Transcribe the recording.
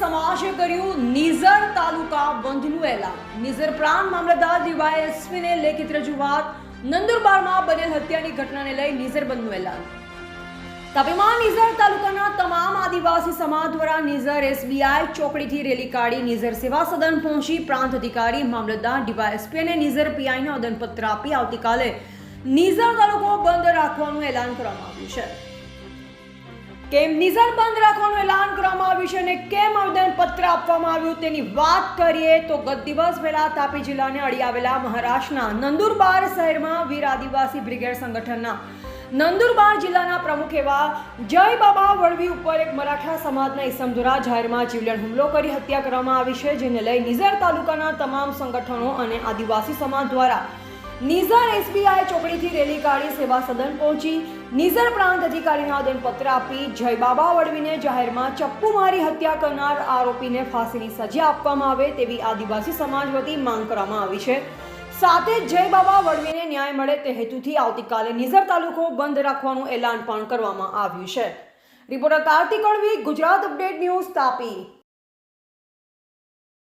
સમાજે કર્યું નિઝર તાલુકા બંધનું એલાન. નિઝર પ્રાંત મામલતદાર ડીવાયએસપીને લેખિત રજૂઆત નંદુરબારમાં બનેલ હત્યાની ઘટનાને લઈ નિઝર બંધનું એલાન. તાપીમાં નિઝર તાલુકાના તમામ આદિવાસી સમાજ દ્વારા નિઝર એસબીઆઈ ચોકડીથી રેલી કાઢી નિઝર સેવા સદન પહોંચી પ્રાંત અધિકારી મામલતદાર ડીવાયએસપી અને નિઝર પીઆઈને અદનપત્ર આપી આવતીકાલે નિઝર તાલુકો બંધ રાખવાનું એલાન કરવામાં આવ્યું છે. કેમ? નિઝર બંધ રાખવાનું એલાન અને કેમ આવેદનપત્ર આપવામાં આવ્યું તેની વાત કરીએ તો ગત દિવસ પહેલા તાપી જિલ્લાને અડી આવેલા મહારાષ્ટ્રના નંદુરબાર શહેરમાં વીર આદિવાસી બ્રિગેડ સંગઠનના નંદુરબાર જિલ્લાના પ્રમુખ એવા જય બાબા વળવી ઉપર એક મરાઠા સમાજના ઇસમધુરા જાહેરમાં જીવલેણ હુમલો કરી હત્યા કરવામાં આવી છે, જેને લઈ નિઝર તાલુકાના તમામ સંગઠનો અને આદિવાસી સમાજ દ્વારા નિઝર એસબીઆઈ ચોકડીથી રેલી કાઢી સેવા સદન પહોંચી. નિઝર પ્રાંત અધિકારીને આવેદનપત્ર આપી જય બાબા વડવીને જાહેરમાં ચપ્પુ મારી હત્યા કરનાર આરોપીને ફાંસીની સજા આપવામાં આવે તેવી આદિવાસી સમાજ વતી માંગ કરવામાં આવી છે. સાથે જ જય બાબા વડવીને ન્યાય મળે તે હેતુથી આવતીકાલે નિઝર તાલુકો બંધ રાખવાનું એલાન પણ કરવામાં આવ્યું છે. Reporter Kartik Alvi, Gujarat update news Tapi.